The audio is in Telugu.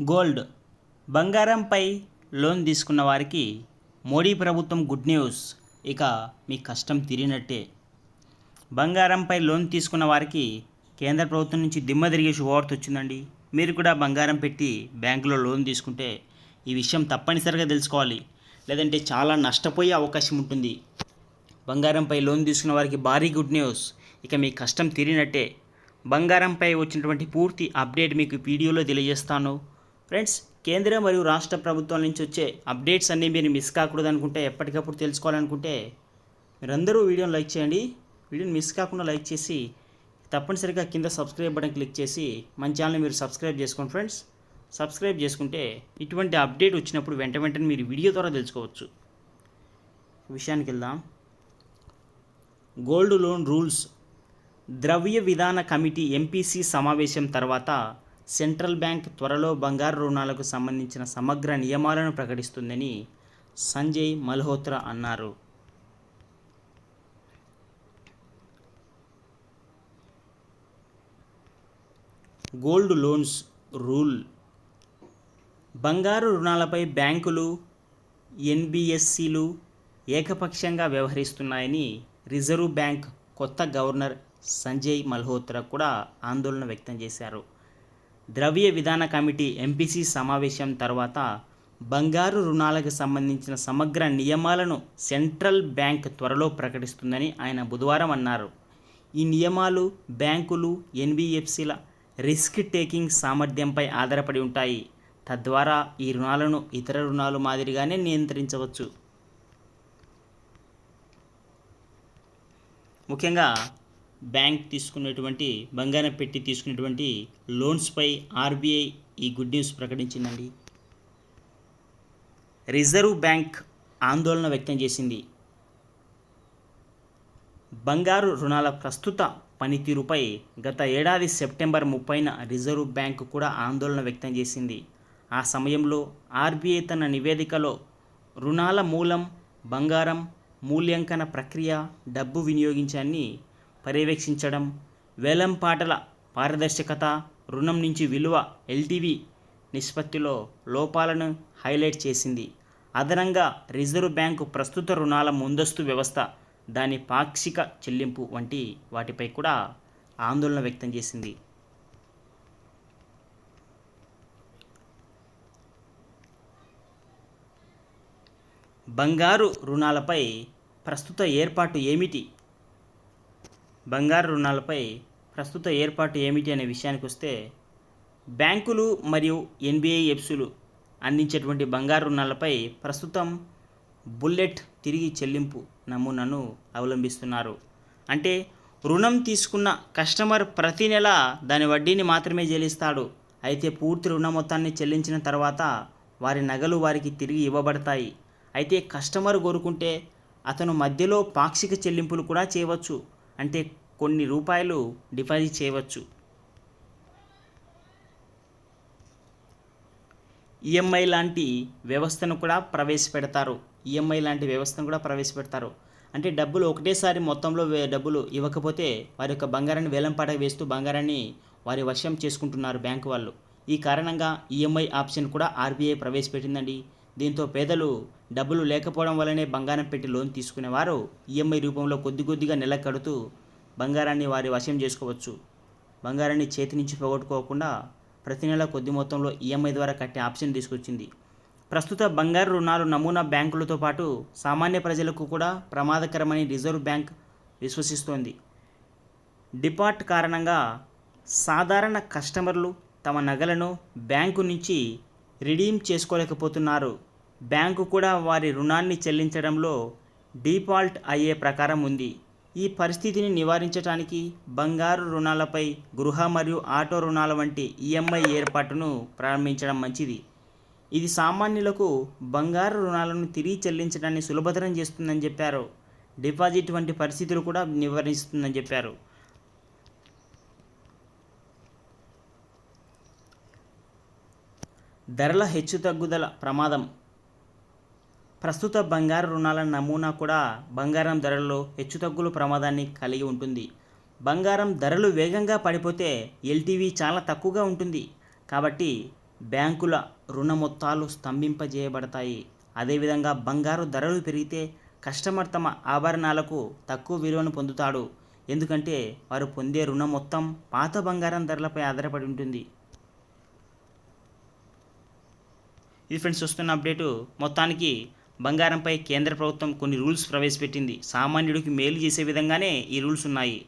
గోల్డ్. బంగారంపై లోన్ తీసుకున్న వారికి మోడీ ప్రభుత్వం గుడ్ న్యూస్. ఇక మీ కష్టం తీరినట్టే. బంగారంపై లోన్ తీసుకున్న వారికి కేంద్ర ప్రభుత్వం నుంచి దిమ్మ తిరిగే శుభవార్త వచ్చిందండి. మీరు కూడా బంగారం పెట్టి బ్యాంకులో లోన్ తీసుకుంటే ఈ విషయం తప్పనిసరిగా తెలుసుకోవాలి. లేదంటే చాలా నష్టపోయే అవకాశం ఉంటుంది. బంగారంపై లోన్ తీసుకున్న వారికి భారీ గుడ్ న్యూస్. ఇక మీ కష్టం తీరినట్టే. బంగారంపై వచ్చినటువంటి పూర్తి అప్డేట్ మీకు వీడియోలో తెలియజేస్తాను. ఫ్రెండ్స్ కేంద్ర మరియు రాష్ట్ర ప్రభుత్వాల నుంచి వచ్చే అప్డేట్స్ అన్నీ మీరు మిస్ కాకూడదు అనుకుంటే ఎప్పటికప్పుడు తెలుసుకోవాలనుకుంటే మీరందరూ వీడియోని లైక్ చేయండి. వీడియోని మిస్ కాకుండా లైక్ చేసి తప్పనిసరిగా కింద సబ్స్క్రైబ్ బటన్ క్లిక్ చేసి మన ఛానల్ని మీరు సబ్స్క్రైబ్ చేసుకోండి ఫ్రెండ్స్. సబ్స్క్రైబ్ చేసుకుంటే ఇటువంటి అప్డేట్ వచ్చినప్పుడు వెంట వెంటనే మీరు వీడియో ద్వారా తెలుసుకోవచ్చు. విషయానికి వెళ్దాం. Gold loan rules. ద్రవ్య విధాన కమిటీ ఎంపీసీ సమావేశం తర్వాత సెంట్రల్ బ్యాంక్ త్వరలో బంగారు రుణాలకు సంబంధించిన సమగ్ర నియమాలను ప్రకటిస్తుందని సంజయ్ మల్హోత్రా అన్నారు. Gold loans rule. బంగారు రుణాలపై బ్యాంకులు ఎన్బిఎస్సిలు ఏకపక్షంగా వ్యవహరిస్తున్నాయని రిజర్వ్ బ్యాంక్ కొత్త గవర్నర్ సంజయ్ మల్హోత్రా కూడా ఆందోళన వ్యక్తం చేశారు. ద్రవ్య విధాన కమిటీ ఎంపీసీ సమావేశం తర్వాత బంగారు రుణాలకు సంబంధించిన సమగ్ర నియమాలను సెంట్రల్ బ్యాంక్ త్వరలో ప్రకటిస్తుందని ఆయన బుధవారం అన్నారు. ఈ నియమాలు బ్యాంకులు ఎన్బిఎఫ్సిల రిస్క్ టేకింగ్ సామర్థ్యంపై ఆధారపడి ఉంటాయి. తద్వారా ఈ రుణాలను ఇతర రుణాలు మాదిరిగానే నియంత్రించవచ్చు. ముఖ్యంగా బ్యాంక్ తీసుకున్నటువంటి బంగారం పెట్టి తీసుకున్నటువంటి లోన్స్పై ఆర్బీఐ ఈ గుడ్ న్యూస్ ప్రకటించిందండి. రిజర్వ్ బ్యాంక్ ఆందోళన వ్యక్తం చేసింది. బంగారు రుణాల ప్రస్తుత పనితీరుపై గత ఏడాది సెప్టెంబర్ ముప్పైన రిజర్వ్ బ్యాంక్ కూడా ఆందోళన వ్యక్తం చేసింది. ఆ సమయంలో ఆర్బీఐ తన నివేదికలో రుణాల మూలం బంగారం మూల్యాంకన ప్రక్రియ డబ్బు వినియోగించాన్ని పర్యవేక్షించడం వేలంపాటల పారదర్శకత రుణం నుంచి విలువ ఎల్టీవీ నిష్పత్తిలో లోపాలను హైలైట్ చేసింది. అదనంగా రిజర్వ్ బ్యాంకు ప్రస్తుత రుణాల ముందస్తు వ్యవస్థ దాని పాక్షిక చెల్లింపు వంటి వాటిపై కూడా ఆందోళన వ్యక్తం చేసింది. బంగారు రుణాలపై ప్రస్తుత ఏర్పాటు ఏమిటి? బంగారు రుణాలపై ప్రస్తుత ఏర్పాటు ఏమిటి అనే విషయానికి వస్తే బ్యాంకులు మరియు ఎన్బిఐఎఫ్సులు అందించేటువంటి బంగారు రుణాలపై ప్రస్తుతం బుల్లెట్ తిరిగి చెల్లింపు నమూనాను అవలంబిస్తున్నారు. అంటే రుణం తీసుకున్న కస్టమర్ ప్రతి నెల దాని వడ్డీని మాత్రమే చెల్లిస్తాడు. అయితే పూర్తి రుణ మొత్తాన్ని చెల్లించిన తర్వాత వారి నగలు వారికి తిరిగి ఇవ్వబడతాయి. అయితే కస్టమర్ కోరుకుంటే అతను మధ్యలో పాక్షిక చెల్లింపులు కూడా చేయవచ్చు. అంటే కొన్ని రూపాయలు డిపాజిట్ చేయవచ్చు. ఈఎంఐ లాంటి వ్యవస్థను కూడా ప్రవేశపెడతారు. ఈఎంఐ లాంటి వ్యవస్థను కూడా ప్రవేశపెడతారు. అంటే డబ్బులు ఒకటేసారి మొత్తంలో డబ్బులు ఇవ్వకపోతే వారి యొక్క బంగారాన్ని వేలంపాట వేస్తూ బంగారాన్ని వారి వశం చేసుకుంటున్నారు బ్యాంకు వాళ్ళు. ఈ కారణంగా ఈఎంఐ ఆప్షన్ కూడా ఆర్బీఐ ప్రవేశపెట్టిందండి. దీంతో పేదలు డబ్బులు లేకపోవడం వల్లనే బంగారం పెట్టి లోన్ తీసుకునేవారు. ఈఎంఐ రూపంలో కొద్ది కొద్దిగా నెల కడుతూ బంగారాన్ని వారి వశం చేసుకోవచ్చు. బంగారాన్ని చేతి నుంచి పోగొట్టుకోకుండా ప్రతి నెల కొద్ది మొత్తంలో ఈఎంఐ ద్వారా కట్టే ఆప్షన్ తీసుకొచ్చింది. ప్రస్తుత బంగారు రుణాలు నమూనా బ్యాంకులతో పాటు సామాన్య ప్రజలకు కూడా ప్రమాదకరమని రిజర్వ్ బ్యాంక్ విశ్వసిస్తోంది. డిపార్ట్ కారణంగా సాధారణ కస్టమర్లు తమ నగలను బ్యాంకు నుంచి రిడీమ్ చేసుకోలేకపోతున్నారు. బ్యాంకు కూడా వారి రుణాన్ని చెల్లించడంలో డిఫాల్ట్ అయ్యే ప్రకారం ఉంది. ఈ పరిస్థితిని నివారించడానికి బంగారు రుణాలపై గృహ మరియు ఆటో రుణాల వంటి ఈఎంఐ ఏర్పాటును ప్రారంభించడం మంచిది. ఇది సామాన్యులకు బంగారు రుణాలను తిరిగి చెల్లించడాన్ని సులభతరం చేస్తుందని చెప్పారు. డిపాజిట్ వంటి పరిస్థితులు కూడా నివారిస్తుందని చెప్పారు. ధరల హెచ్చుతగ్గుదల ప్రమాదం. ప్రస్తుత బంగారు రుణాల నమూనా కూడా బంగారం ధరల్లో హెచ్చుతగ్గుల ప్రమాదాన్ని కలిగి ఉంటుంది. బంగారం ధరలు వేగంగా పడిపోతే ఎల్టీవీ చాలా తక్కువగా ఉంటుంది. కాబట్టి బ్యాంకుల రుణ మొత్తాలు స్తంభింపజేయబడతాయి. అదేవిధంగా బంగారు ధరలు పెరిగితే కస్టమర్ తమ ఆభరణాలకు తక్కువ విలువను పొందుతాడు. ఎందుకంటే వారు పొందే రుణం మొత్తం పాత బంగారం ధరలపై ఆధారపడి ఉంటుంది. ఇది ఫ్రెండ్స్ వస్తున్న అప్డేటు మొత్తానికి బంగారంపై కేంద్ర ప్రభుత్వం కొన్ని రూల్స్ ప్రవేశపెట్టింది. సామాన్యుడికి మేలు చేసే విధంగానే ఈ రూల్స్ ఉన్నాయి.